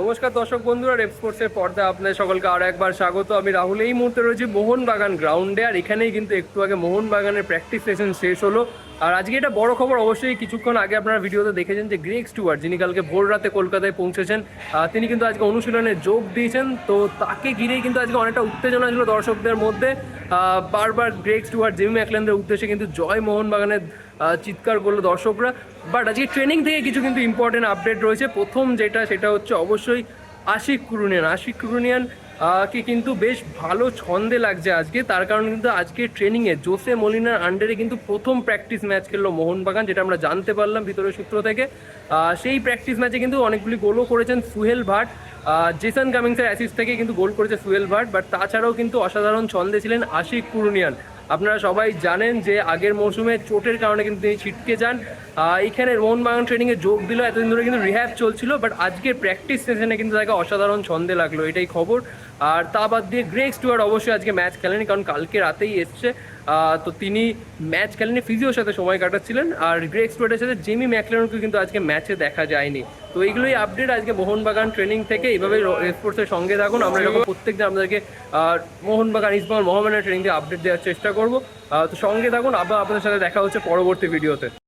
নমস্কার দর্শক বন্ধুরা রেপ স্পোর্টসের পর্দা আপনাদের সকলকে আরও একবার স্বাগত। আমি রাহুল। এই মুহূর্তে রয়েছি মোহনবাগান গ্রাউন্ডে আর এখানেই কিন্তু একটু আগে মোহনবাগানের প্র্যাকটিস সেশন শেষ হলো। আর আজকে এটা বড় খবর, অবশ্যই কিছুক্ষণ আগে আপনারা ভিডিওতে দেখেছেন যে গ্রেক স্টুয়ার্ট, যিনি কালকে ভোর রাতে কলকাতায় পৌঁছেছেন তিনি কিন্তু আজকে অনুশীলনে যোগ দিয়েছেন। তো তাকে ঘিরেই কিন্তু আজকে অনেকটা উত্তেজনা ছিল দর্শকদের মধ্যে। বারবার গ্রেক স্টুয়ার্ট, জিমি ম্যাকল্যান্ডের উদ্দেশ্যে কিন্তু জয় মোহনবাগানের চিৎকার করল দর্শকরা। বাট আজকে ট্রেনিং থেকে কিছু কিন্তু ইম্পর্টেন্ট আপডেট রয়েছে। প্রথম যেটা, সেটা হচ্ছে অবশ্যই আশিক কুরুনিয়ান। আশিক কুরুনিয়ান কে কিন্তু বেশ ভালো ছন্দে লাগছে আজকে। তার কারণ কিন্তু আজকে ট্রেনিংয়ে জোসে মলিনার আন্ডারে কিন্তু প্রথম প্র্যাকটিস ম্যাচ খেললো মোহনবাগান, যেটা আমরা জানতে পারলাম ভিতরের সূত্র থেকে। সেই প্র্যাকটিস ম্যাচে কিন্তু অনেকগুলি গোলও করেছেন সুহেল ভাট। জেসন কামিংসের অ্যাসিস্ট থেকে কিন্তু গোল করেছে সুহেল ভাট বাট তাছাড়াও কিন্তু অসাধারণ ছন্দে ছিলেন আশিক কুরুনিয়ান আপনারা সবাই জানেন যে আগের মৌসুমে চোটের কারণে কিন্তু তিনি ছিটকে যান। এখানে মোহনবাগান ট্রেনিংয়ে যোগ দিল, এতদিন ধরে কিন্তু রিহ্যাব চলছিল বাট আজকের প্র্যাকটিস সেশনে কিন্তু তাকে অসাধারণ ছন্দে লাগল, এটাই খবর। আর তা বাদ দিয়ে গ্রেক স্টুয়ার্ট অবশ্যই আজকে ম্যাচ খেলেনি কারণ কালকে রাতেই এসছে। তো তিনি ম্যাচ খেলেনি ফিজিওর সাথে সময় কাটাচ্ছিলেন। আর গ্রেক স্টুয়ার্টের সাথে জেমি ম্যাকলেনকে কিন্তু আজকে ম্যাচে দেখা যায়নি। তো এইগুলোই আপডেট আজকে মোহনবাগান ট্রেনিং থেকে। এইভাবে স্পোর্টসের সঙ্গে থাকুন। আমরা যখন প্রত্যেকদিন আপনাদেরকে মোহনবাগান ইস্টবেঙ্গল মোহামেডান ট্রেনিং দিয়ে আপডেট দেওয়ার চেষ্টা করব। তো সঙ্গে থাকুন। আবার আপনাদের সাথে দেখা হচ্ছে পরবর্তী ভিডিওতে